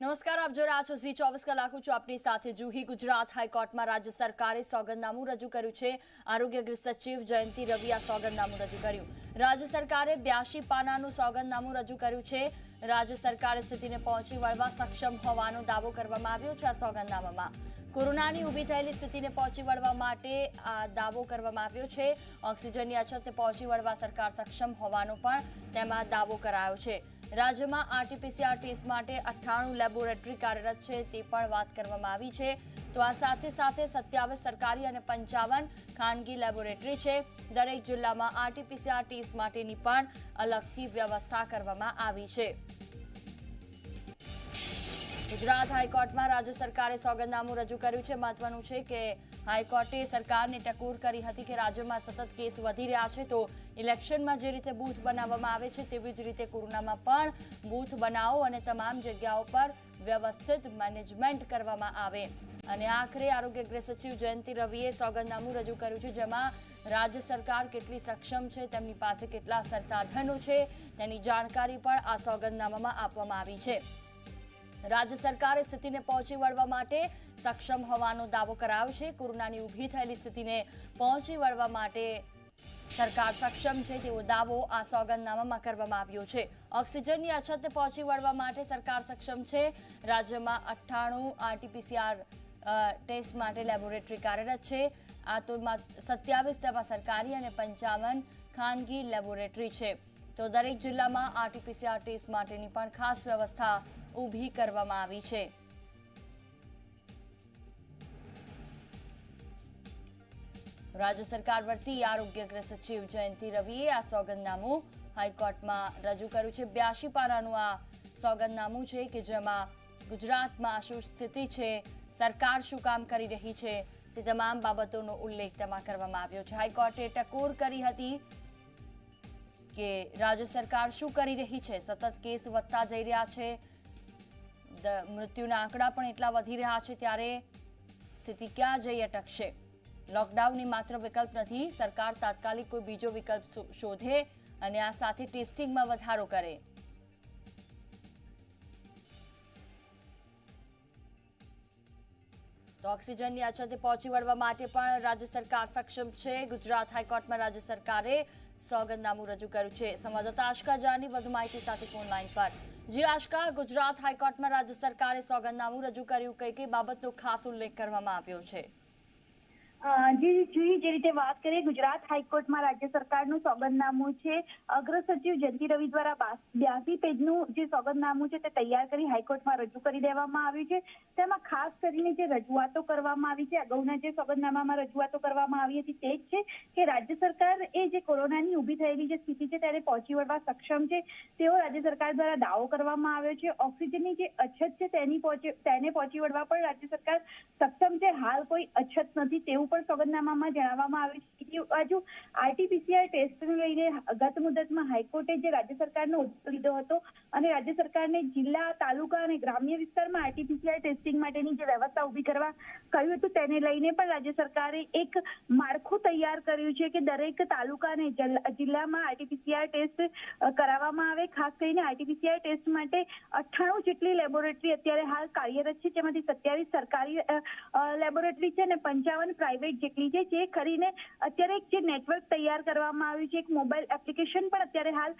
નમસ્કાર, આપ જો રહ્યા છો ઝી ચોવીસ કલાક છું. આપની સાથે જુહી ગુજરાત હાઈકોર્ટમાં રાજ્ય સરકારે સોગંદનામું રજૂ કર્યું છે. આરોગ્ય ગૃહ સચિવ જયંતિ રવિ આ સોગંદનામું રજૂ કર્યું. રાજ્ય સરકારે બ્યાસી પાનાનું સોગંદનામું રજૂ કર્યું છે. રાજ્ય સરકારે સ્થિતિને પહોંચી વળવા સક્ષમ હોવાનો દાવો કરવામાં આવ્યો છે આ સોગંદનામામાં. કોરોનાની ઊભી થયેલી સ્થિતિને પહોંચી વળવા માટે આ દાવો કરવામાં આવ્યો છે. ઓક્સિજનની અછતને પહોંચી વળવા સરકાર સક્ષમ હોવાનો પણ તેમાં દાવો કરાયો છે. રાજ્યમાં આરટીપીસીઆર ટેસ્ટ માટે અઠ્ઠાણું લેબોરેટરી કાર્યરત છે તે પણ વાત કરવામાં આવી છે. તો આ સાથે સાથે સત્યાવીસ સરકારી અને પંચાવન ખાનગી લેબોરેટરી છે. દરેક જિલ્લામાં આરટીપીસીઆર ટેસ્ટ માટેની પણ અલગથી વ્યવસ્થા કરવામાં આવી છે. ગુજરાત હાઈકોર્ટમાં રાજ્ય સરકારે સોગંદનામું રજૂ કર્યું છે. મહત્વનું છે કે હાઈકોર્ટે સરકારને ટકોર કરી હતી કે રાજ્યમાં સતત કેસ વધી રહ્યા છે તો ઇલેક્શનમાં જે રીતે બૂથ બનાવવામાં આવે છે તેવી જ રીતે કોરોનામાં પણ બૂથ બનાવો અને તમામ જગ્યાઓ પર વ્યવસ્થિત મેનેજમેન્ટ કરવામાં આવે. અને આખરે આરોગ્ય ગૃહ સચિવ જયંતિ રવિએ સોગંદનામું રજૂ કર્યું છે જેમાં રાજ્ય સરકાર કેટલી સક્ષમ છે, તેમની પાસે કેટલા સંસાધનો છે તેની જાણકારી પણ આ સોગંદનામામાં આપવામાં આવી છે. રાજ્ય સરકારે સ્થિતિને પહોંચી વળવા માટે સક્ષમ હોવાનો દાવો કરાયો છે. કોરોનાની ઊભી થયેલી સ્થિતિને પહોંચી વળવા માટે સરકાર સક્ષમ છે તેવો દાવો આ સોગંદનામામાં કરવામાં આવ્યો છે. ઓક્સિજનની અછતને પહોંચી વળવા માટે સરકાર સક્ષમ છે. રાજ્યમાં અઠ્ઠાણું આરટીપીસીઆર ટેસ્ટ માટે લેબોરેટરી કાર્યરત છે. આ તો સત્યાવીસ તેમાં સરકારી અને પંચાવન ખાનગી લેબોરેટરી છે. તો દરેક જિલ્લામાં આરટીપીસીઆર ટેસ્ટ માટેની પણ ખાસ વ્યવસ્થા ઊભી કરવામાં આવી છે. રાજ્ય સરકાર વતી આરોગ્ય ગૃહ સચિવ જયંતિ રવિએ આ સોગંદનામું હાઈકોર્ટમાં રજૂ કર્યું છે. બ્યાસી પારાનું આ સોગંદનામું છે કે જેમાં ગુજરાતમાં શું સ્થિતિ છે, સરકાર શું કામ કરી રહી છે, તે તમામ બાબતોનો ઉલ્લેખ તેમાં કરવામાં આવ્યો છે. હાઈકોર્ટે ટકોર કરી હતી કે રાજ્ય સરકાર શું કરી રહી છે? સતત કેસ વધતા જઈ રહ્યા છે. મૃત્યુના આંકડા પણ એટલા વધી રહ્યા છે ત્યારે સ્થિતિ ક્યાં જઈ અટકશે? લોકડાઉનની માત્ર વિકલ્પ નથી, સરકાર તાત્કાલિક કોઈ બીજો વિકલ્પ શોધે અને આ સાથે ટેસ્ટિંગમાં વધારો કરે. તો ઓક્સિજનની અછતે પહોંચી વળવા માટે પણ રાજ્ય સરકાર સક્ષમ છે. ગુજરાત હાઈકોર્ટમાં રાજ્ય સરકારે સોગંદનામું રજૂ કર્યું છે. સંવાદદાતા આશકા જાની વધુ માહિતી સાથે ફોન લાઈન પર. જી, આશકા, ગુજરાત હાઈકોર્ટમાં રાજ્ય સરકારે સોગંદનામું રજૂ કર્યું. કઈ કઈ બાબતનો ખાસ ઉલ્લેખ કરવામાં આવ્યો છે? જી જી, જે રીતે વાત કરીએ, ગુજરાત હાઈકોર્ટમાં રાજ્ય સરકારનું સોગંદનામું છે. અગ્ર સચિવ જયંતિ રવિ દ્વારા બ્યાસી પેજનું જે સોગંદનામું છે તે તૈયાર કરી હાઈકોર્ટમાં રજૂ કરી દેવામાં આવ્યું છે. તેમાં ખાસ કરીને જે રજૂઆતો કરવામાં આવી છે, અગાઉના જે સોગંદનામામાં રજૂઆતો કરવામાં આવી હતી તે જ છે કે રાજ્ય સરકાર એ જે કોરોનાની ઊભી થયેલી જે સ્થિતિ છે તેને પહોંચી વળવા સક્ષમ છે. તેવો રાજ્ય સરકાર દ્વારા દાવો કરવામાં આવ્યો છે. ઓક્સિજનની જે અછત છે તેની પહોંચે, તેને પહોંચી વળવા પણ રાજ્ય સરકાર સક્ષમ છે હાલ કોઈ અછત નથી તેવું પણ સોગંદનામામાં જણાવવામાં આવ્યું છે. બીજી બાજુ આરટીપીસીઆર ટેસ્ટને લઈને ગત મુદતમાં હાઈકોર્ટે જે રાજ્ય સરકારનો ઉદ્દેશ લીધો હતો અને રાજ્ય સરકારને જિલ્લા, તાલુકા અને ગ્રામ્ય વિસ્તારમાં આરટીપીસીઆર ટેસ્ટિંગ માટેની જે વ્યવસ્થા ઊભી કરવા કહ્યું હતું તેને લઈને પણ રાજ્ય સરકારે એક માળખું તૈયાર કર્યું છે કે દરેક તાલુકા અને જિલ્લામાં આરટીપીસીઆર ટેસ્ટ કરાવવામાં આવે. ખાસ કરીને આરટીપીસીઆર ટેસ્ટ માટે અઠ્ઠાણું જેટલી લેબોરેટરી અત્યારે હાલ કાર્યરત છે. જેમાંથી સત્યાવીસ સરકારી લેબોરેટરી છે ને પંચાવન પ્રાઇવેટ જેટલી છે, જે કરીને અત્યારે એક જે નેટવર્ક તૈયાર કરવામાં આવ્યું છે, એક મોબાઈલ એપ્લિકેશન પણ અત્યારે હાલ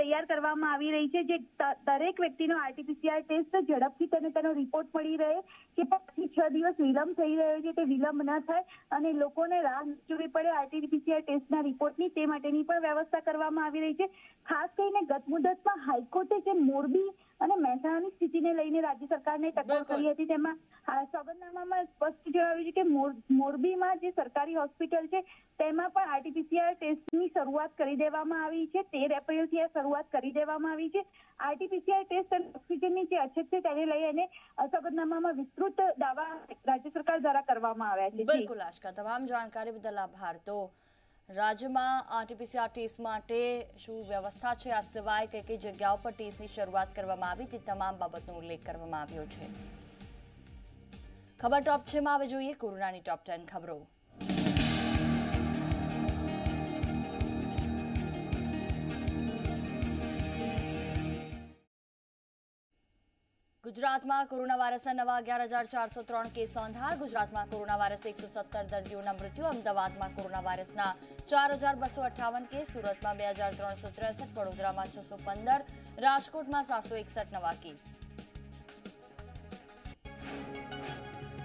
તૈયાર કરવામાં આવી રહી છે, જે દરેક વ્યક્તિનો આરટીપીસીઆર ટેસ્ટ ઝડપથી તેને તેનો રિપોર્ટ મળી રહે, કે પછી છ દિવસ વિલંબ થઈ રહ્યો છે, તે વિલંબ ન થાય, અને લોકોને રાહ જોવી પડે આરટીપીસીઆર ટેસ્ટના રિપોર્ટની તે માટેની પણ વ્યવસ્થા કરવામાં આવી રહી છે. ખાસ કરીને ગત મુદતમાં હાઈકોર્ટે જે મોરબી અને મહેસાણાની સ્થિતિને લઈને રાજ્ય સરકારને ટકોર કરી હતી. તેમાં સોગંદનામામાં સ્પષ્ટ જણાવ્યું છે કે મોરબીમાં જે સરકારી હોસ્પિટલ છે તેમાં પણ આરટીપીસીઆર ટેસ્ટની શરૂઆત કરી દેવામાં આવી છે. તેર એપ્રિલથી આ શરૂઆત કરી દેવામાં આવી છે. આરટીપીસીઆર ટેસ્ટ અને ઓક્સિજનની જે અછત છે તેને લઈ અને સોગંદનામામાં વિસ્તૃત દાવા રાજ્ય સરકાર દ્વારા કરવામાં આવ્યા છે. બિલકુલ આશકા તમામ જાણકારી બદલ આભાર. તો રાજ્યમાં આરટીપીસીઆર ટેસ્ટ માટે શું વ્યવસ્થા છે? આ સિવાય કઈ કઈ જગ્યાઓ પર ટેસ્ટની શરૂઆત કરવામાં આવી તે તમામ બાબતનો ઉલ્લેખ કરવામાં આવ્યો છે. ખબર ટોપ છે માં હવે જોઈએ કોરોનાની ટોપ ટેન ખબરો. ગુજરાતમાં કોરોના વાયરસના નવા અગિયાર હજાર ચારસો ત્રણ કેસ નોંધાયા. ગુજરાતમાં કોરોના વાયરસ એકસો સત્તર દર્દીઓના મૃત્યુ. અમદાવાદમાં કોરોના વાયરસના ચાર હજાર બસો અઠ્ઠાવન કેસ. સુરતમાં બે હજાર ત્રણસો ત્રેસઠ, વડોદરામાં છસો પંદર, રાજકોટમાં સાતસો એકસઠ નવા કેસ.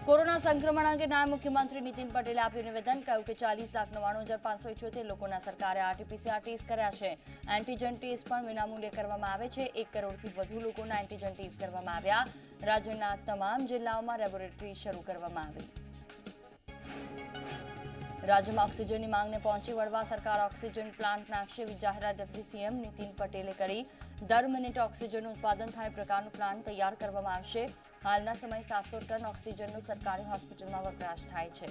કોરોના સંક્રમણ અંગે નાયબ મુખ્યમંત્રી નીતિન પટેલે આપ્યું નિવેદન, કહ્યું કે ચાલીસ લાખ નવ્વાણું હજાર પાંચસો ઇઠ્યોતેર લોકોના સરકારે આરટીપીસીઆર ટેસ્ટ કર્યા છે. એન્ટીજન ટેસ્ટ પણ વિનામૂલ્યે કરવામાં આવે છે. એક કરોડથી વધુ લોકોના એન્ટીજન ટેસ્ટ કરવામાં આવ્યા. રાજ્યના તમામ જિલ્લાઓમાં લેબોરેટરી શરૂ કરવામાં આવી. રાજ્યમાં ઓક્સિજનની માંગને પહોંચી વળવા સરકાર ઓક્સિજન પ્લાન્ટ નાખશે એવી જાહેરાત ડેપ્યુટી સીએમ નીતિન પટેલે કરી. દર મિનિટે ઓક્સિજનનું ઉત્પાદન થાય પ્રકારનું પ્લાન્ટ તૈયાર કરવામાં આવશે. હાલના સમયે સાતસો ટન ઓક્સિજનનો સરકારી હોસ્પિટલમાં વપરાશ થાય છે.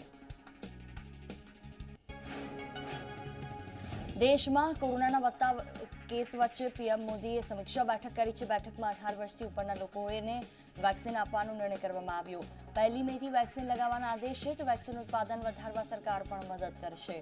દેશમાં કોરોનાના વધતા કેસ વચ્ચે પીએમ મોદીએ સમીક્ષા બેઠક કરી છે. બેઠકમાં અઢાર વર્ષથી ઉપરના લોકોને વેક્સિન આપવાનો નિર્ણય કરવામાં આવ્યો. પહેલી મેથી વેક્સિન લગાવવાના આદેશ છે. તો વેક્સિન ઉત્પાદન વધારવા સરકાર પણ મદદ કરશે.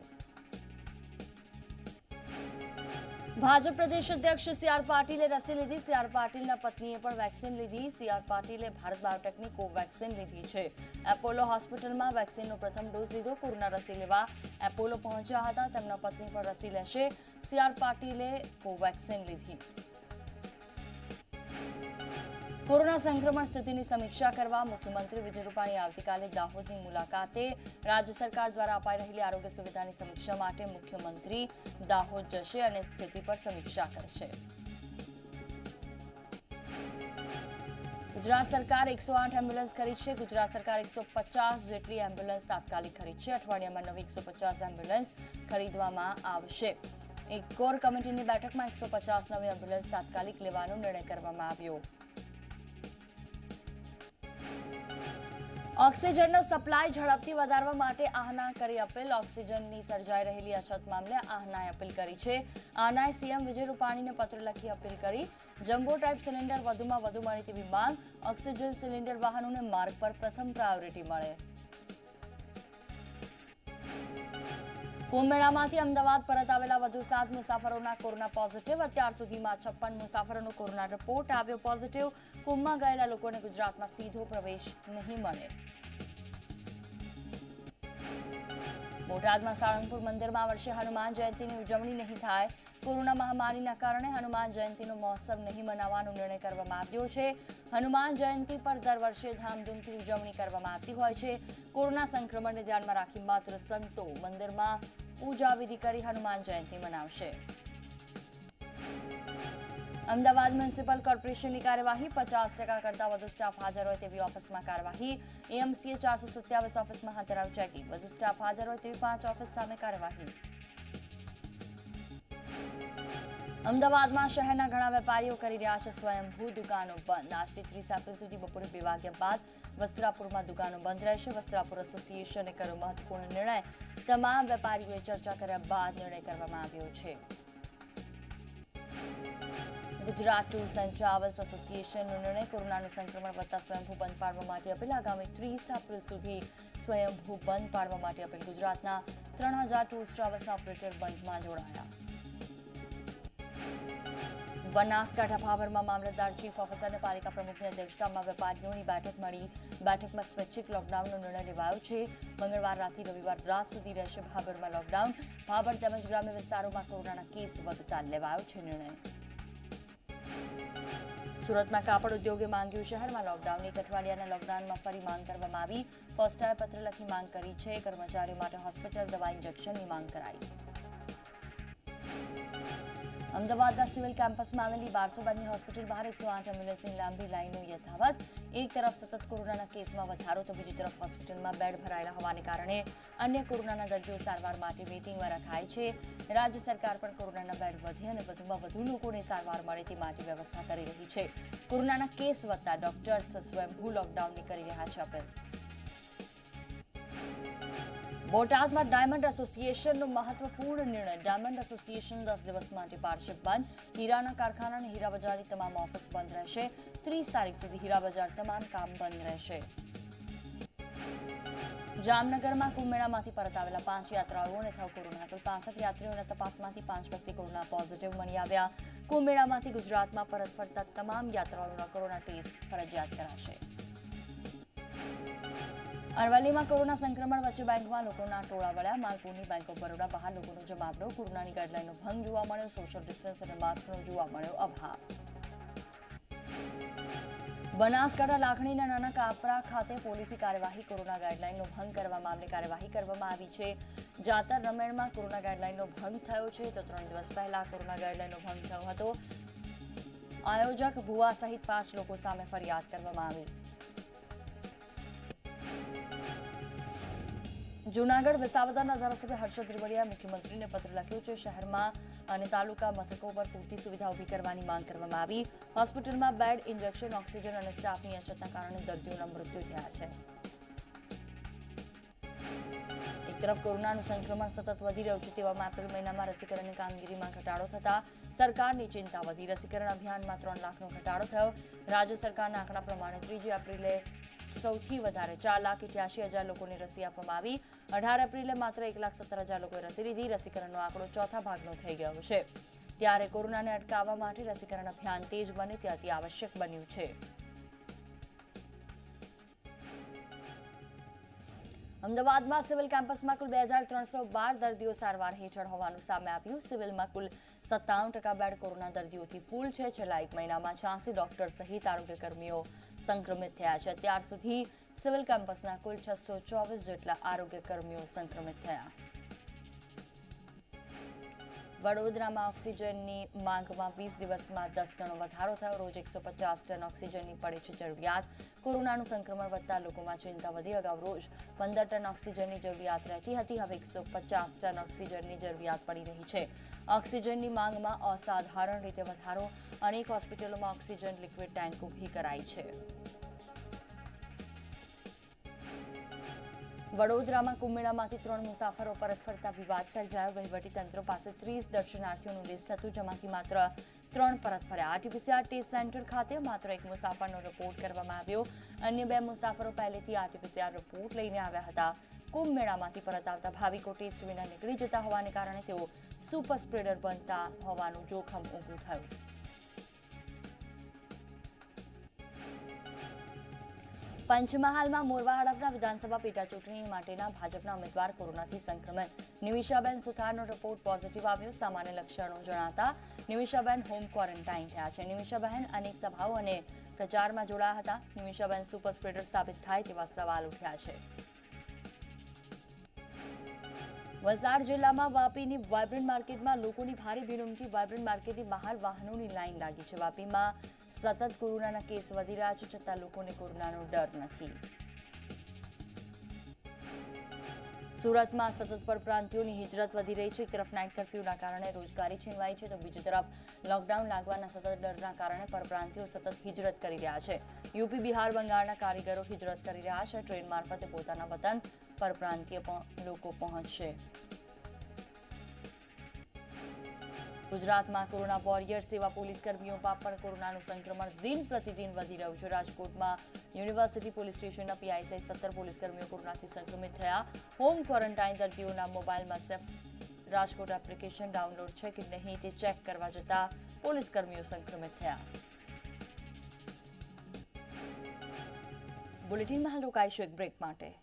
ભાજપ પ્રદેશ અધ્યક્ષ સી આર પાટીલે રસી લીધી. સી આર પાટીલના પત્નીએ પણ વેક્સિન લીધી. સી આર પાટીલે ભારત બાયોટેકની કોવેક્સિન લીધી છે. એપોલો હોસ્પિટલમાં વેક્સિનનો પ્રથમ ડોઝ લીધો. કોરોના રસી લેવા એપોલો પહોંચ્યા હતા. તેમના પત્ની પણ રસી લેશે. સી આર પાટીલે કોવેક્સિન લીધી. કોરોના સંક્રમણ સ્થિતિની સમીક્ષા કરવા મુખ્યમંત્રી વિજય રૂપાણી આવતીકાલે દાહોદની મુલાકાતે રાજ્ય સરકાર દ્વારા અપાઈ રહેલી આરોગ્ય સુવિધાની સમીક્ષા માટે મુખ્યમંત્રી દાહોદ જશે અને સ્થિતિ પર સમીક્ષા કરશે. ગુજરાત સરકાર એકસો આઠ એમ્બ્યુલન્સ ખરીદ છે. ગુજરાત સરકાર એકસો પચાસ જેટલી એમ્બ્યુલન્સ તાત્કાલિક ખરીદ છે. અઠવાડિયામાં નવી એકસો પચાસ એમ્બ્યુલન્સ ખરીદવામાં આવશે. એક કોર કમિટીની બેઠકમાં એકસો પચાસ નવી એમ્બ્યુલન્સ તાત્કાલિક લેવાનો નિર્ણય કરવામાં આવ્યો. ઓક્સિજનનો સપ્લાય ઝડપથી વધારવા માટે આહના કરી અપીલ. ઓક્સિજનની સર્જાઈ રહેલી અછત મામલે આહનાએ અપીલ કરી છે. આહનાએ સીએમ વિજય રૂપાણીને પત્ર લખી અપીલ કરી. જમ્બો ટાઈપ સિલિન્ડર વધુમાં વધુ મળે તેવી માંગ. ઓક્સિજન સિલિન્ડર વાહનોને માર્ગ પર પ્રથમ પ્રાયોરિટી મળે. કુંભ મેળામાંથી અમદાવાદ પરત આવેલા વધુ સાત મુસાફરોના કોરોના પોઝિટિવ. અત્યાર સુધીમાં છપ્પન મુસાફરોનો કોરોના રિપોર્ટ આવ્યો પોઝિટિવ. કુંભમાં ગયેલા લોકોને ગુજરાતમાં સીધો પ્રવેશ નહીં મળે. બોટાદમાં સાળંગપુર મંદિરમાં વર્ષે હનુમાન જયંતીની ઉજવણી નહીં થાય. કોરોના મહામારીના કારણે હનુમાન જયંતીનો મહોત્સવ નહીં મનાવવાનો નિર્ણય કરવામાં આવ્યો છે. હનુમાન જયંતી પર દર વર્ષે ધામધૂમથી ઉજવણી કરવામાં આવતી હોય છે. કોરોના સંક્રમણને ધ્યાનમાં રાખી માત્ર સંતો મંદિરમાં પૂજા વિધિ કરી હનુમાન જયંતી મનાવશે. અમદાવાદ મ્યુનિસિપલ કોર્પોરેશનની કાર્યવાહી પચાસ ટકા કરતાં વધુ સ્ટાફ હાજર હોય તેવી ઓફિસમાં કાર્યવાહી. એએમસીએ ચારસો સત્યાવીસ ઓફિસમાં હાથ ધરાવ ચેકિંગ. વધુ સ્ટાફ હાજર હોય તેવી પાંચ ઓફિસ સામે કાર્યવાહી. અમદાવાદમાં શહેરના ઘણા વેપારીઓ કરી રહ્યા છે સ્વયંભૂ દુકાનો બંધ. આજથી ત્રીસ એપ્રિલ સુધી બપોરે બે વાગ્યા બાદ વસ્ત્રાપુરમાં દુકાનો બંધ રહેશે. વસ્ત્રાપુર એસોસિએશને કર્યો મહત્વપૂર્ણ નિર્ણય. તમામ વેપારીઓએ ચર્ચા કર્યા બાદ નિર્ણય કરવામાં આવ્યો છે. ગુજરાત ટૂર્સ એન્ડ ટ્રાવેલ્સ એસોસિએશનનો નિર્ણય. કોરોનાનું સંક્રમણ વધતા સ્વયંભૂ બંધ પાડવા માટે અપીલ. આગામી ત્રીસ એપ્રિલ સુધી સ્વયંભૂ બંધ પાડવા માટે અપીલ. ગુજરાતના ત્રણ હજાર ટૂર્સ ટ્રાવેલ્સના ઓપરેટર બંધમાં જોડાયા. બનાસકાંઠા ભાવરમાં મામલતદાર ચીફ ઓફિસર અને પાલિકા પ્રમુખની અધ્યક્ષતામાં વેપારીઓની બેઠક મળી. બેઠકમાં સ્વૈચ્છિક લોકડાઉનનો નિર્ણય લેવાયો છે. મંગળવાર રાતથી રવિવાર રાત સુધી રહેશે ભાભરમાં લોકડાઉન ભાભર તેમજ ગ્રામ્ય વિસ્તારોમાં કોરોનાના કેસ વધતા લેવાયો છે નિર્ણય. સુરતમાં કાપડ ઉદ્યોગે માંગ્યું શહેરમાં લોકડાઉન એક અઠવાડિયાના લોકડાઉનમાં ફરી માંગ કરવામાં આવી. પોસ્ટાએ પત્ર લખી માંગ કરી છે. કર્મચારીઓ માટે હોસ્પિટલ દવા ઇન્જેક્શનની માંગ કરાઈ. અમદાવાદના સિવિલ કેમ્પસમાં આવેલી બારસો બેડની હોસ્પિટલ બહાર એકસો આઠ એમ્બ્યુલન્સની લાંબી લાઇનો યથાવત. એક તરફ સતત કોરોનાના કેસમાં વધારો તો બીજી તરફ હોસ્પિટલમાં બેડ ભરાયેલા હોવાને કારણે અન્ય કોરોનાના દર્દીઓ સારવાર માટે વેઇટિંગમાં રખાય છે. રાજ્ય સરકાર પણ કોરોનાના બેડ વધે અને વધુમાં વધુ લોકોને સારવાર મળે તે માટે વ્યવસ્થા કરી રહી છે. કોરોનાના કેસ વધતા ડોક્ટર્સ સ્વયંભૂ લોકડાઉનની કરી રહ્યા છે અપીલ. બોટાદમાં ડાયમંડ એસોસિએશનનો મહત્વપૂર્ણ નિર્ણય. ડાયમંડ એસોસિએશન દસ દિવસ માટે પાડશે બંધ હીરાના કારખાના અને હીરા બજારની તમામ ઓફિસ બંધ રહેશે. ત્રીસ તારીખ સુધી હીરા બજાર તમામ કામ બંધ રહેશે. જામનગરમાં કુંભમેળામાંથી પરત આવેલા પાંચ યાત્રાળુઓને થયો કોરોના. કુલ પાંસઠ યાત્રીઓના તપાસમાંથી પાંચ વ્યક્તિ કોરોના પોઝિટિવ મળી આવ્યા. કુંભમેળામાંથી ગુજરાતમાં પરત ફરતા તમામ યાત્રાળુઓના કોરોના ટેસ્ટ ફરજિયાત કરાશે. અરવલ્લીમાં કોરોના સંક્રમણ વચ્ચે બેંકમાં લોકોના ટોળા વળ્યા. માલપુરની બેંક ઓફ બરોડા બહાર લોકોનો જમાવડો કોરોનાની ગાઈડલાઈનનો ભંગ જોવા મળ્યો. સોશિયલ ડિસ્ટન્સ અને માસ્કનો જોવા મળ્યો અભાવ. બનાસકાંઠા લાખણીના નાના કાપરા ખાતે પોલીસી કાર્યવાહી, કોરોના ગાઈડલાઈનનો ભંગ કરવા મામલે કાર્યવાહી કરવામાં આવી છે. જાતર રમેણમાં કોરોના ગાઈડલાઈનનો ભંગ થયો છે. તો ત્રણ દિવસ પહેલા કોરોના ગાઈડલાઈનનો ભંગ થયો હતો. આયોજક ભુવા સહિત પાંચ લોકો સામે ફરિયાદ કરવામાં આવી. જૂનાગઢ વિસાવદરના ધારાસભ્ય હર્ષદ ત્રિવડિયાએ મુખ્યમંત્રીને પત્ર લખ્યો છે, શહેરમાં અને તાલુકા મથકો પર પૂરતી સુવિધા ઊભી કરવાની માંગ કરવામાં આવી. હોસ્પિટલમાં બેડ, ઇન્જેક્શન, ઓક્સિજન અને સ્ટાફની અછતના કારણે દર્દીઓના મૃત્યુ થયા છે. તરફ કોરોનાનું સંક્રમણ સતત વધી રહ્યું છે તેવામાં એપ્રિલ મહિનામાં રસીકરણની કામગીરીમાં ઘટાડો થતાં સરકારની ચિંતા વધી. રસીકરણ અભિયાનમાં ત્રણ લાખનો ઘટાડો થયો. રાજ્ય સરકારના આંકડા પ્રમાણે ત્રીજી એપ્રિલે સૌથી વધારે ચાર લાખ ઇઠ્યાસી હજાર લોકોને રસી આપવામાં આવી. અઢાર એપ્રિલે માત્ર એક લાખ સત્તર હજાર લોકોએ રસી લીધી. રસીકરણનો આંકડો ચોથા ભાગનો થઈ ગયો છે. ત્યારે કોરોનાને અટકાવવા માટે રસીકરણ અભિયાન તેજ બને તે અતિ આવશ્યક બન્યું છે. અમદાવાદમાં સિવિલ કેમ્પસમાં કુલ બે હજાર ત્રણસો બાર દર્દીઓ સારવાર હેઠળ હોવાનું સામે આવ્યું. સિવિલમાં કુલ સત્તાવન ટકા બેડ કોરોના દર્દીઓથી ફૂલ છે. છેલ્લા એક મહિનામાં છ્યાસી ડોક્ટર સહિત આરોગ્ય કર્મીઓ સંક્રમિત થયા છે. અત્યાર સુધી સિવિલ કેમ્પસના કુલ છસો ચોવીસ જેટલા આરોગ્ય કર્મીઓ સંક્રમિત થયા. વડોદરામાં ઓક્સિજનની માંગમાં વીસ દિવસમાં દસ ગણો વધારો થયો. રોજ એકસો પચાસ ટન ઓક્સિજનની પડે છે જરૂરિયાત. કોરોનાનું સંક્રમણ વધતા લોકોમાં ચિંતા વધી. અગાઉ રોજ પંદર ટન ઓક્સિજનની જરૂરિયાત રહેતી હતી. હવે એકસો પચાસ ટન ઓક્સિજનની જરૂરિયાત પડી રહી છે. ઓક્સિજનની માંગમાં અસાધારણ રીતે વધારો. અનેક હોસ્પિટલોમાં ઓક્સિજન લિક્વિડ ટેન્ક ઊભી કરાઈ છે. વડોદરામાં કુંભમેળામાંથી ત્રણ મુસાફરો પરત ફરતા વિવાદ સર્જાયો. તંત્ર પાસે ત્રીસ દર્શનાર્થીઓનું લિસ્ટ હતું, જેમાંથી માત્ર ત્રણ પરત ફર્યા. આરટીપીસીઆર ટેસ્ટ સેન્ટર ખાતે માત્ર એક મુસાફરનો રિપોર્ટ કરવામાં આવ્યો. અન્ય બે મુસાફરો પહેલેથી આરટીપીસીઆર રિપોર્ટ લઈને આવ્યા હતા. કુંભમેળામાંથી પરત આવતા ભાવિકો ટેસ્ટ વિના નીકળી જતા હોવાને કારણે તેઓ સુપર સ્પ્રેડર બનતા હોવાનું જોખમ ઊભું થયું. પંચમહાલમાં મોરવા હડફના વિધાનસભા પેટા ચૂંટણી માટેના ભાજપના ઉમેદવાર કોરોનાથી સંક્રમિત નિમિષાબેન સુથારનો રિપોર્ટ પોઝિટિવ આવ્યો. સામાન્ય લક્ષણો જણાતા નિમિષાબેન હોમ ક્વોરન્ટાઇન થયા છે. નિમિષાબહેન અનેક સભાઓ અને પ્રચારમાં જોડાયા હતા. નિમિષાબેન સુપર સ્પ્રેડર સાબિત થાય તેવા સવાલ ઉઠ્યા છે. વલસાડ જિલ્લામાં વાપીની વાયબ્રન્ટ માર્કેટમાં લોકોની ભારે ભીડ ઉમટી. વાયબ્રન્ટ માર્કેટની બહાર વાહનોની લાઇન લાગી છે. વાપીમાં સતત કોરોનાના કેસ વધી રહ્યા છે છતાં લોકોને કોરોનાનો ડર નથી. સુરતમાં સતત પરપ્રાંતિઓની હિજરત વધી રહી છે. એક તરફ નાઇટ કર્ફ્યુના કારણે રોજગારી છીનવાઈ છે તો બીજી તરફ લોકડાઉન લાગવાના સતત ડરના કારણે પરપ્રાંતિયો સતત હિજરત કરી રહ્યા છે. યુપી, બિહાર, બંગાળના કારીગરો હિજરત કરી રહ્યા છે. ટ્રેન મારફતે પોતાના વતન પરપ્રાંતીય લોકો પહોંચશે. ગુજરાતમાં કોરોના વોરિયર્સ સેવા પોલીસ કર્મીઓમાં પણ કોરોનાનું સંક્રમણ દિન પ્રતિદિન વધી રહ્યું છે. રાજકોટમાં યુનિવર્સિટી પોલીસ સ્ટેશનના પીઆઈસી સત્તર પોલીસ કર્મીઓ કોરોનાથી સંક્રમિત થયા. હોમ ક્વોરન્ટાઇન દર્દીઓના મોબાઈલમાં સેફ રાજકોટ એપ્લિકેશન ડાઉનલોડ છે કે નહીં તે ચેક કરવા જતા પોલીસ કર્મીઓ સંક્રમિત થયા. બુલેટિનમાં હાલ રોકાઈશું એક બ્રેક માટે.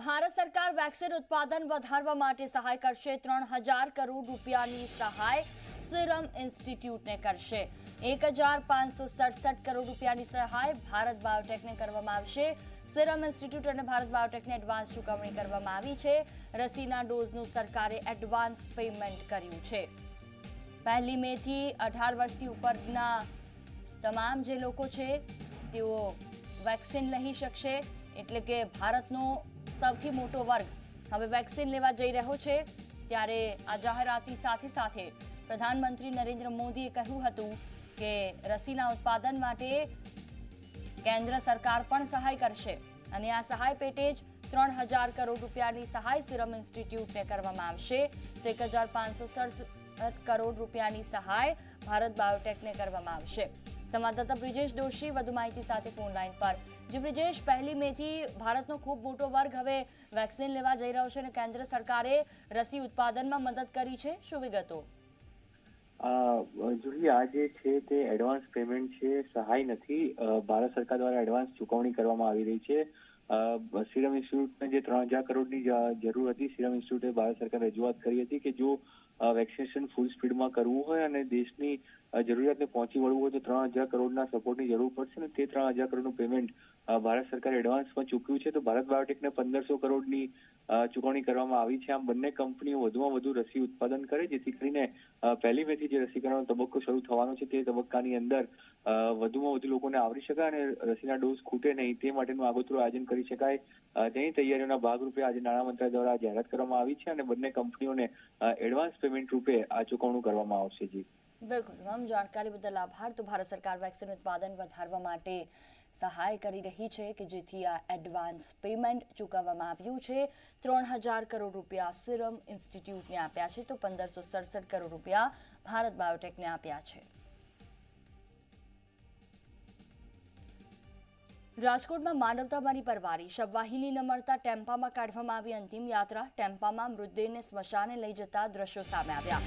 ભારત સરકાર વેક્સિન ઉત્પાદન વધારવા માટે સહાય કરશે. ત્રણ હજાર કરોડ રૂપિયાની સહાય સિરમ ઇન્સ્ટિટ્યૂટને કરશે. એક હજાર પાંચસો સડસઠ કરોડ રૂપિયાની સહાય ભારત બાયોટેકને કરવામાં આવશે. સિરમ ઇન્સ્ટિટ્યૂટ અને ભારત બાયોટેકને એડવાન્સ ચૂકવણી કરવામાં આવી છે. રસીના ડોઝનું સરકારે એડવાન્સ પેમેન્ટ કર્યું છે. પહેલી મેથી અઢાર વર્ષથી ઉપરના તમામ જે લોકો છે, તેઓ વેક્સિન લઈ શકશે. એટલે કે ભારતનો સૌથી મોટો વર્ગ હવે વેક્સિન લેવા જઈ રહ્યો છે, ત્યારે આ જાહેરાતની સાથે સાથે પ્રધાનમંત્રી નરેન્દ્ર મોદીએ કહ્યું હતું કે રસીના ઉત્પાદન માટે કેન્દ્ર સરકાર પણ સહાય કરશે અને આ સહાય પેટે જ ત્રણ હજાર કરોડ રૂપિયાની સહાય સિરમ ઇન્સ્ટિટ્યૂટને કરવામાં આવશે. તો એક હજાર પાંચસો સડસઠ કરોડ રૂપિયાની સહાય ભારત બાયોટેકને કરવામાં આવશે. સંવાદદાતા બ્રિજેશ દોશી વધુ માહિતી સાથે ફોન લાઈન પર જે બ્રિજેશ, પહેલી મેથી ભારતનો ખૂબ મોટો વર્ગ હવે વેક્સિન લેવા જઈ રહ્યો છે અને કેન્દ્ર સરકારે રસી ઉત્પાદનમાં મદદ કરી છે. શું વિગતો? જુલી આ જે છે તે એડવાન્સ પેમેન્ટ છે, સહાય નથી. ભારત સરકાર દ્વારા એડવાન્સ ચૂકવણી કરવામાં આવી રહી છે. સિરમ ઇન્સ્ટિટ્યૂટને જે ત્રણ હજાર કરોડની જરૂર હતી, સિરમ ઇન્સ્ટિટ્યૂટે ભારત સરકારે રજૂઆત કરી હતી કે જો વેક્સિનેશન ફૂલ સ્પીડમાં કરવું હોય અને દેશની જરૂરિયાતને પહોંચી વળવું હોય તો ત્રણ હજાર કરોડના સપોર્ટની જરૂર પડશે ને તે ત્રણ હજાર કરોડનું પેમેન્ટ ભારત સરકારે એડવાન્સમાં ચૂક્યું છે તો ભારત બાયોટેકને પંદરસો કરોડની ચુકવણી કરવામાં આવી છે. આમ બંને કંપનીઓ વધુમાં વધુ રસી ઉત્પાદન કરે, જેથી કરીને પહેલી મેથી જે રસીકરણનો તબક્કો શરૂ થવાનો છે તે તબક્કાની અંદર વધુમાં વધુ લોકોને આવરી શકાય અને રસીના ડોઝ ખૂટે નહીં તે માટેનું આગોતરું આયોજન કરી શકાય. તેની તૈયારીઓના ભાગરૂપે આજે નાણાં મંત્રાલય દ્વારા જાહેરાત કરવામાં આવી છે અને બંને કંપનીઓને એડવાન્સ પેમેન્ટ રૂપે આ ચૂકવણું કરવામાં આવશે જી. બિલકુલ, તમામ જાણકારી બદલ આભાર. તો ભારત સરકાર વેક્સિન ઉત્પાદન વધારવા માટે સહાય કરી રહી છે કે જેથી આ એડવાન્સ પેમેન્ટ ચૂકવવામાં આવ્યું છે. ત્રણ હજાર કરોડ રૂપિયા સિરમ ઇન્સ્ટિટ્યૂટને આપ્યા છે, તો પંદરસો સડસઠ કરોડ રૂપિયા ભારત બાયોટેકને આપ્યા છે. રાજકોટમાં માનવતા પરવારી. શબવાહિની ન મળતા ટેમ્પામાં કાઢવામાં આવી અંતિમ યાત્રા. ટેમ્પામાં મૃતદેહને સ્મશાને લઈ જતા દ્રશ્યો સામે આવ્યા.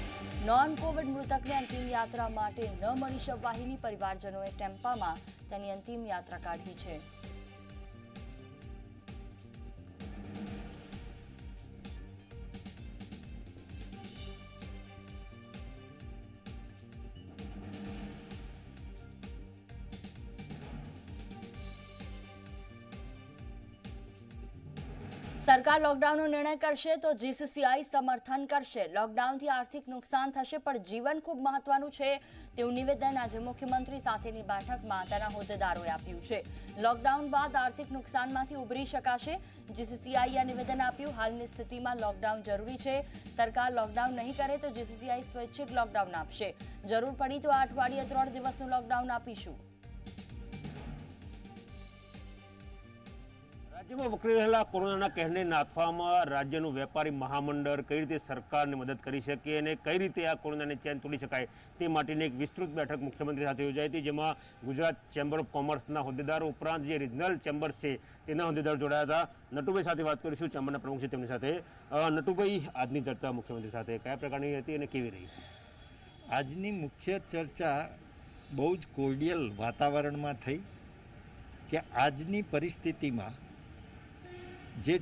નોન કોવિડ મૃતકને અંતિમ યાત્રા માટે ન મળી શબવાહિની પરિવારજનોએ ટેમ્પામાં તેની અંતિમ યાત્રા કાઢી છે. સરકાર લોકડાઉનનો નિર્ણય કરશે તો જીસીસીઆઈ સમર્થન કરશે. લોકડાઉનથી આર્થિક નુકસાન થશે, પણ જીવન ખૂબ મહત્વનું છે તેવું નિવેદન આજે મુખ્યમંત્રી સાથેની બેઠકમાં તેના હોદ્દેદારોએ આપ્યું છે. લોકડાઉન બાદ આર્થિક નુકસાનમાંથી ઉભરી શકાશે. જીસીસીઆઈએ નિવેદન આપ્યું. હાલની સ્થિતિમાં લોકડાઉન જરૂરી છે. સરકાર લોકડાઉન નહીં કરે તો જીસીસીઆઈ સ્વૈચ્છિક લોકડાઉન આપશે. જરૂર પડી તો આ અઠવાડિયે ત્રણ દિવસનું લોકડાઉન આપીશું. રાજ્યમાં વકરી રહેલા કોરોનાના કહેરને નાથવામાં રાજ્યનું વેપારી મહામંડળ કઈ રીતે સરકારને મદદ કરી શકે અને કઈ રીતે આ કોરોનાને ચેન તોડી શકાય તે માટેની એક વિસ્તૃત બેઠક મુખ્યમંત્રી સાથે યોજાઈ હતી, જેમાં ગુજરાત ચેમ્બર ઓફ કોમર્સના હોદ્દેદારો ઉપરાંત જે રિજનલ ચેમ્બર્સ છે તેના હોદ્દેદારો જોડાયા હતા. નટુભાઈ સાથે વાત કરીશું, ચેમ્બરના પ્રમુખ છે તેમની સાથે. નટુભાઈ, આજની ચર્ચા મુખ્યમંત્રી સાથે કયા પ્રકારની હતી અને કેવી રહી? આજની મુખ્ય ચર્ચા બહુ જ કોર્ડિયલ વાતાવરણમાં થઈ કે આજની પરિસ્થિતિમાં જે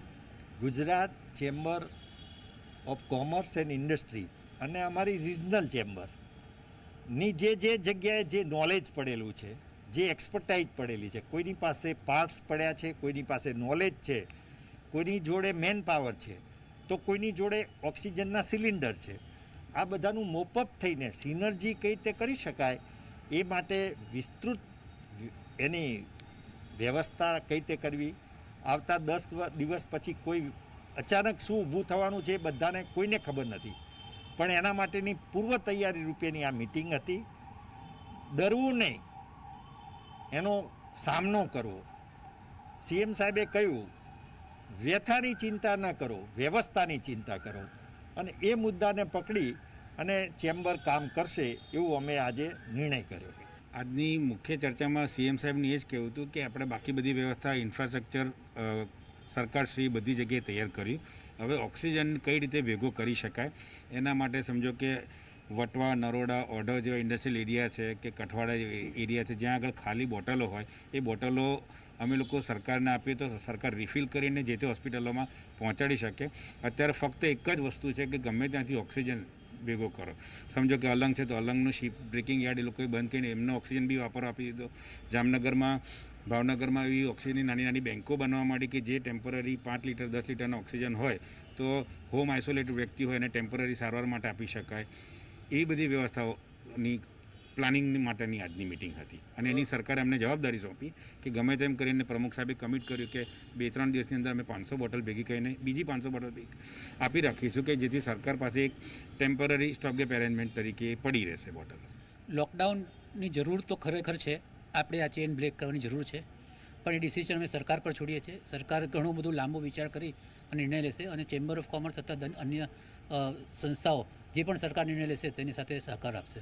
Gujarat chamber of commerce and industries અને અમારી રિજનલ ચેમ્બરની જે જે જગ્યાએ જે નોલેજ પડેલું છે, જે એક્સપર્ટાઇઝ પડેલી છે, કોઈની પાસે પાર્ટ્સ પડ્યા છે, કોઈની પાસે નોલેજ છે, કોઈની જોડે મેન પાવર છે, તો કોઈની જોડે ઓક્સિજનના સિલિન્ડર છે, આ બધાનું મોપઅપ થઈને સિનર્જી કઈ રીતે કરી શકાય એ માટે વિસ્તૃત એની વ્યવસ્થા કઈ રીતે કરવી આવતા દસ દિવસ પછી કોઈ અચાનક શું ઊભું થવાનું છે એ બધાને કોઈને ખબર નથી. પણ એના માટેની પૂર્વ તૈયારી રૂપેની આ મિટિંગ હતી. ડરવું નહીં એનો સામનો કરવો. સીએમ સાહેબે કહ્યું, વ્યથાની ચિંતા ન કરો, વ્યવસ્થાની ચિંતા કરો. અને એ મુદ્દાને પકડી અને ચેમ્બર કામ કરશે એવું અમે આજે નિર્ણય કર્યો. આજની મુખ્ય ચર્ચામાં સીએમ સાહેબની એ જ કહેવું હતું કે આપણે બાકી બધી વ્યવસ્થા, ઇન્ફ્રાસ્ટ્રક્ચર સરકારશ્રી બધી જગ્યાએ તૈયાર કર્યું હવે ઓક્સિજન કઈ રીતે ભેગો કરી શકાય? એના માટે સમજો કે વટવા, નરોડા, ઓઢવ જેવા ઇન્ડસ્ટ્રીયલ એરિયા છે કે કઠવાડા એરિયા છે, જ્યાં આગળ ખાલી બોટલો હોય, એ બોટલો અમે લોકો સરકારને આપીએ તો સરકાર રિફિલ કરીને જે તે હોસ્પિટલોમાં પહોંચાડી શકે. અત્યારે ફક્ત એક જ વસ્તુ છે કે ગમે ત્યાંથી ઓક્સિજન ભેગો કરો. સમજો કે અલંગ છે તો અલંગનું શિપ બ્રેકિંગ યાર્ડ એ લોકોએ બંધ કરીને એમનો ઓક્સિજન બી વાપરવા આપી દીધો. જામનગરમાં, ભાવનગરમાં એવી ઓક્સિજનની નાની નાની બેન્કો બનવા માંડી કે જે ટેમ્પરરી પાંચ લીટર, દસ લીટરનો ઓક્સિજન હોય તો હોમ આઇસોલેટેડ વ્યક્તિ હોય એને ટેમ્પરરી સારવાર માટે આપી શકાય. એ બધી વ્યવસ્થાઓની પ્લાનિંગ માટેની આજની મિટિંગ હતી. અને એની સરકારે અમને જવાબદારી સોંપી કે ગમે તેમ કરીને પ્રમુખ સાહેબે કમિટ કર્યું કે બે ત્રણ દિવસની અંદર અમે પાંચસો બોટલ ભેગી કરીને બીજી પાંચસો બોટલ આપી રાખીશું કે જેથી સરકાર પાસે એક ટેમ્પરરી સ્ટોક ગેપ એરેન્જમેન્ટ તરીકે પડી રહેશે બોટલ. લોકડાઉનની જરૂર તો ખરેખર છે. આપણે આ ચેન બ્રેક કરવાની જરૂર છે. પણ એ ડિસિઝન અમે સરકાર પર છોડીએ છીએ. સરકાર ઘણું બધું લાંબો વિચાર કરી અને નિર્ણય લેશે અને ચેમ્બર ઓફ કોમર્સ તથા અન્ય સંસ્થાઓ જે પણ સરકાર નિર્ણય લેશે તેની સાથે સહકાર આપશે.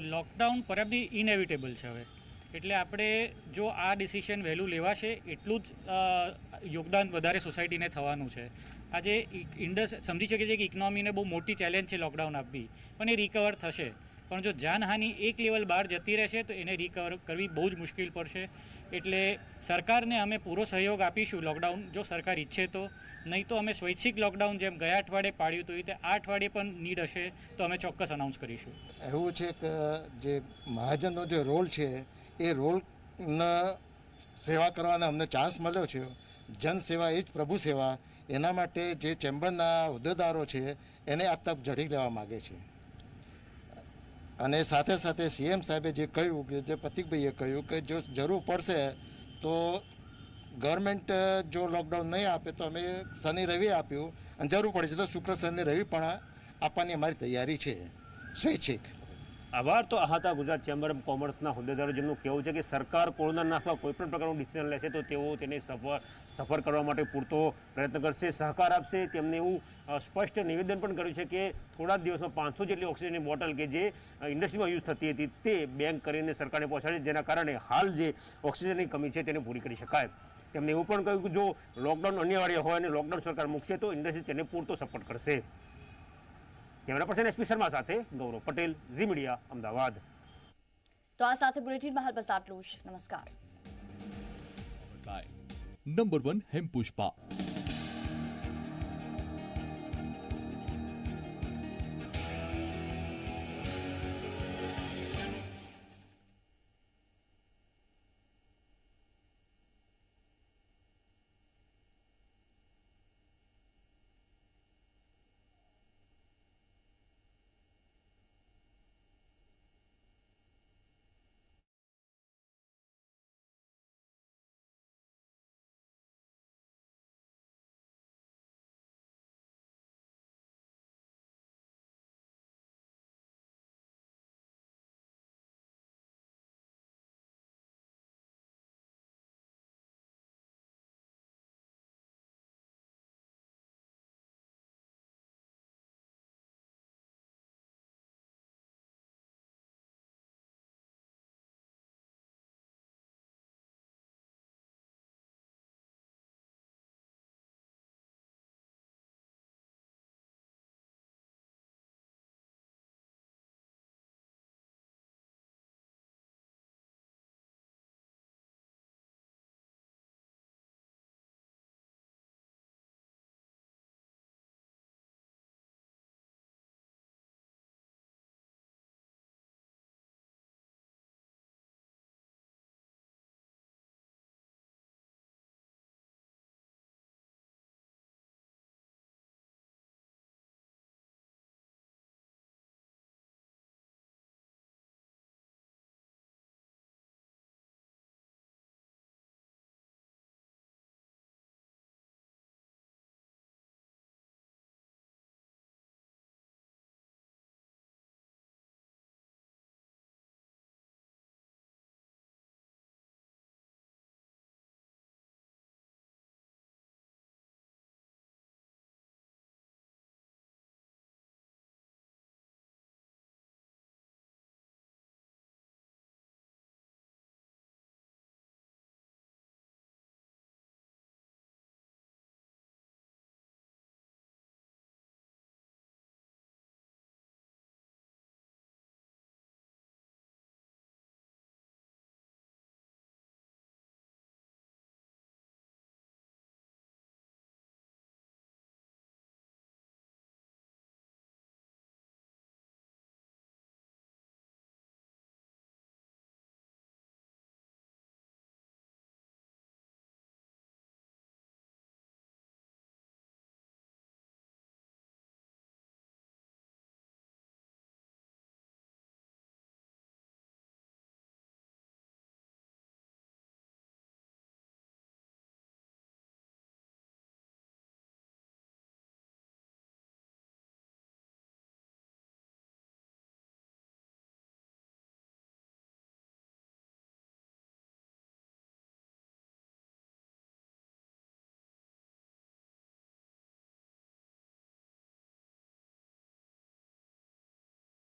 લોકડાઉન પરબની ઇનેવિટેબલ છે હવે. એટલે આપણે જો આ ડિસિશન વહેલું લેવાશે, એટલું જ યોગદાન વધારે સોસાયટીને થવાનું છે. આજે ઇન્ડસ સમજી શકે છે કે ઇકોનોમીને બહુ મોટી ચેલેન્જ છે લોકડાઉન આપવી. પણ એ રિકવર થશે. પણ જો જાનહાનિ એક લેવલ બહાર જતી રહેશે, તો એને રિકવર કરવી બહુ જ મુશ્કેલ પડશે. એટલે સરકારને અમે પૂરો સહયોગ આપીશું લોકડાઉન જો સરકાર ઈચ્છે તો. નહીં તો અમે સ્વૈચ્છિક લોકડાઉન જેમ ગયા અઠવાડિયે પાડ્યું હતું, એ રીતે આ અઠવાડિયે પણ નીડ હશે, તો અમે ચોક્કસ અનાઉન્સ કરીશું. એવું છે કે જે મહાજનનો જે રોલ છે, એ રોલના સેવા કરવાનો અમને ચાન્સ મળ્યો છે. જન સેવા એ જ પ્રભુ સેવા. એના માટે જે ચેમ્બરના હોદ્દેદારો છે, એને આ તક જડી લેવા માગે છે. અને સાથે સાથે સીએમ સાહેબે જે કહ્યું, કે જે પ્રતિકભાઈએ કહ્યું કે જો જરૂર પડશે તો ગવર્મેન્ટ જો લોકડાઉન નહીં આપે તો અમે શનિ રવિ આપ્યું. અને જરૂર પડે છે તો શુક્ર, શનિ, રવિ પણ આપવાની અમારી તૈયારી છે. સ્વૈચ્છિક. આભાર તો આ હતા ગુજરાત ચેમ્બર ઓફ કોમર્સના હોદ્દેદારો જેમનું કહેવું છે કે સરકાર કોરોના નાશવા કોઈ પણ પ્રકારનું ડિસિઝન લેશે તો તેઓ તેને સફર સફર કરવા માટે પૂરતો પ્રયત્ન કરશે, સહકાર આપશે. તેમને એવું સ્પષ્ટ નિવેદન પણ કર્યું છે કે થોડા દિવસમાં પાંચસો જેટલી ઓક્સિજનની બોટલ કે જે ઇન્ડસ્ટ્રીમાં યુઝ થતી હતી તે બેંક કરીને સરકારને પહોંચાડે, જેના કારણે હાલ જે ઓક્સિજનની કમી છે તેને પૂરી કરી શકાય. તેમણે એવું પણ કહ્યું કે જો લોકડાઉન અનિવાર્ય હોય અને લોકડાઉન સરકાર મૂકશે તો ઇન્ડસ્ટ્રી તેને પૂરતો સપોર્ટ કરશે. કેમેરા પર્સન એસપી શર્મા સાથે ગૌરવ પટેલ ઝી મીડિયા અમદાવાદ તો આ સાથે બુલેટિનમાં હાલ બસ આટલું જ નમસ્કાર number one hemp pushpa